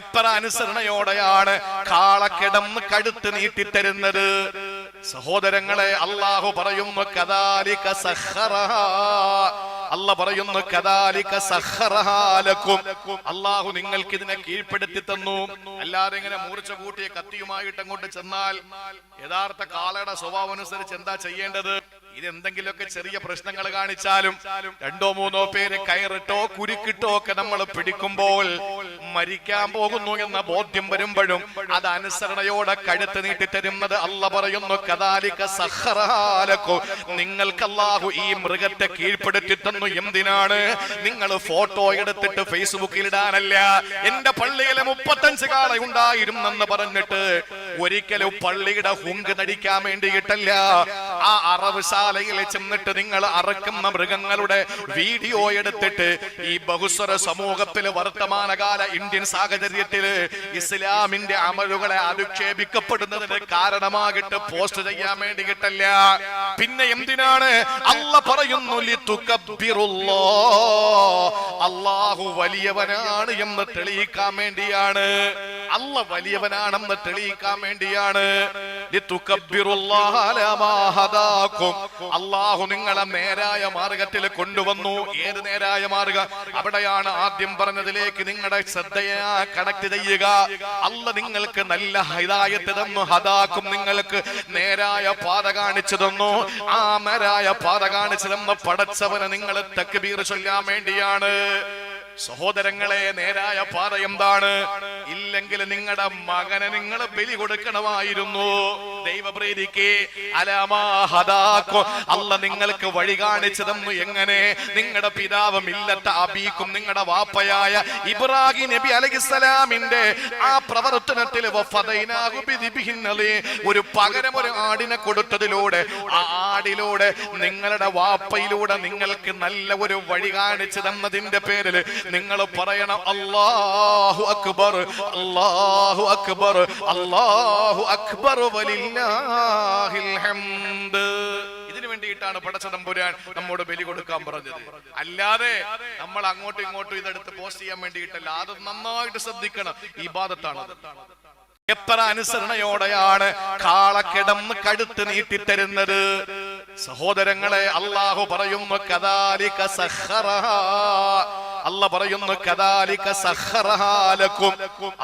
എത്ര അനുസരണയോടെയാണ് കാളക്കിടന്ന് കടുത്ത് നീട്ടിത്തരുന്നത്? സഹോദരങ്ങളെ അള്ളാഹു പറയുന്നു കദാലിക സഹറ അല്ല പറയുന്നു കദാലിക സഖറഹാലക്കും അള്ളാഹു നിങ്ങൾക്ക് ഇതിനെ കീഴ്പ്പെടുത്തി തന്നു. അല്ലാതെ ഇങ്ങനെ മൂർച്ച കൂട്ടിയ കത്തിയുമായിട്ട് അങ്ങോട്ട് ചെന്നാൽ യഥാർത്ഥ കാളയുടെ സ്വഭാവം അനുസരിച്ച് എന്താ ചെയ്യേണ്ടത്? ഇതെന്തെങ്കിലുമൊക്കെ ചെറിയ പ്രശ്നങ്ങൾ കാണിച്ചാലും രണ്ടോ മൂന്നോ പേര് കയറിട്ടോ കുരുക്കിട്ടോ ഒക്കെ നമ്മൾ പിടിക്കുമ്പോൾ മരിക്കാൻ പോകുന്നു എന്ന ബോധ്യം വരുമ്പോഴും അത് അനുസരണയോടെ കഴുത്ത് നീട്ടി തരുന്നത് അല്ല പറയുന്നു കദാലിക സഹറാലക്കോ. നിങ്ങൾക്ക് അല്ലാഹു ഈ മൃഗത്തെ കീഴ്പ്പെടുത്തി തന്നു എന്തിനാണ്? നിങ്ങൾ ഫോട്ടോ എടുത്തിട്ട് ഫേസ്ബുക്കിൽ ഇടാനല്ല എന്റെ പള്ളിയിലെ മുപ്പത്തഞ്ച് കാളെ ഉണ്ടായിരുന്നെന്ന് പറഞ്ഞിട്ട് ഒരിക്കലും പള്ളിയുടെ ഹുങ്ക് നടിക്കാൻ വേണ്ടിയിട്ടല്ല. ആ അറവുശാലയിൽ ചെന്നിട്ട് നിങ്ങൾ അറക്കുന്ന മൃഗങ്ങളുടെ വീഡിയോ എടുത്തിട്ട് ഈ ബഹുസ്വര സമൂഹത്തിൽ വർത്തമാനകാല ഇന്ത്യൻ സാഹചര്യത്തിൽ ഇസ്ലാമിന്റെ അമലുകളെ അധിക്ഷേപിക്കപ്പെടുന്നതിന് കാരണമാകിട്ട് പോസ്റ്റ് ചെയ്യാൻ വേണ്ടിയിട്ടല്ല. പിന്നെ എന്തിനാണ്? അല്ല പറയുന്നു അള്ളാഹു വലിയവനാണ് എന്ന് തെളിയിക്കാൻ വേണ്ടിയാണ്. അല്ല വലിയവനാണെന്ന് തെളിയിക്കാൻ വേണ്ടിയാണ്. അല്ലാഹു നിങ്ങളെ നേരായ മാർഗത്തിൽ കൊണ്ടുവന്നു. ഏത് നേരായ മാർഗ? അവിടെയാണ് ആദ്യം പറഞ്ഞതിലേക്ക് നിങ്ങളുടെ ശ്രദ്ധയെ കണക്ട് ചെയ്യുക. അല്ല നിങ്ങൾക്ക് നല്ല ഹിദായത്ത് തന്നു ഹദാക്കും നിങ്ങൾക്ക് നേരായ പാത കാണിച്ചു തന്നു. ആ നേരായ പാത കാണിച്ചു തന്ന പടച്ചവന് നിങ്ങൾ തക്ബീർ ചൊല്ലാൻ വേണ്ടിയാണ്. സഹോദരങ്ങളെ നേരായ പാത എന്താണ്? ഇല്ലെങ്കിൽ നിങ്ങളുടെ മകനെ നിങ്ങൾ ബലി കൊടുക്കണമായിരുന്നു. ദൈവപ്രീതിക്ക് അല്ല നിങ്ങൾക്ക് വഴി കാണിച്ചു തന്നു എങ്ങനെ? നിങ്ങളുടെ പിതാവ് മില്ലത്ത അബീക്കും നിങ്ങളുടെ വാപ്പയായ ഇബ്രാഹിം നബി അലഹിസ്സലാമിന്റെ ആ പ്രവർത്തനത്തിൽ. ഒരു പകരം ഒരു ആടിനെ കൊടുത്തതിലൂടെ ആ ആടിലൂടെ നിങ്ങളുടെ വാപ്പയിലൂടെ നിങ്ങൾക്ക് നല്ല ഒരു വഴി കാണിച്ചതെന്നതിന്റെ പേരിൽ നിങ്ങൾ പറയണം അള്ളാഹു അക്ബർ അല്ലാഹു അക്ബർ അല്ലാഹു അക്ബർ വലില്ലാഹിൽ ഹംദ്. ഇതിനു വേണ്ടിയിട്ടാണ് പടച്ചതമ്പുരാൻ നമ്മോട് ബലി കൊടുക്കാൻ പറഞ്ഞത്. അല്ലാതെ നമ്മൾ അങ്ങോട്ടും ഇങ്ങോട്ടും ഇതെടുത്ത് പോസ്റ്റ് ചെയ്യാൻ വേണ്ടിയിട്ടല്ല. അത് നന്നായിട്ട് ശ്രദ്ധിക്കണം. ഈ ബാധത്താണ് എത്ര അനുസരണയോടെയാണ് കാളക്കിടന്ന് കഴുത്ത് നീട്ടിത്തരുന്നത്? സഹോദരങ്ങളെ അള്ളാഹു പറയുന്നു കദാലിക സഖറഹ അല്ല പറയുന്നു കദാലിക സഹറഹാലക്കും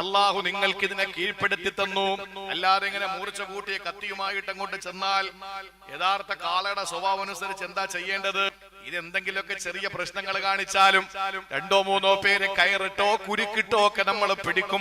അള്ളാഹു നിങ്ങൾക്ക് ഇതിനെ കീഴ്പ്പെടുത്തി തന്നു. അല്ലാതെ ഇങ്ങനെ മൂർച്ച കൂട്ടിയ കത്തിയുമായിട്ട് അങ്ങോട്ട് ചെന്നാൽ യഥാർത്ഥ കാളയുടെ സ്വഭാവം അനുസരിച്ച് എന്താ ചെയ്യേണ്ടത്? ഇത് ഇതെന്തെങ്കിലുമൊക്കെ ചെറിയ പ്രശ്നങ്ങൾ കാണിച്ചാലും രണ്ടോ മൂന്നോ പേര് കയറിട്ടോ കുരുക്കിട്ടോ ഒക്കെ നമ്മൾ പിടിക്കും.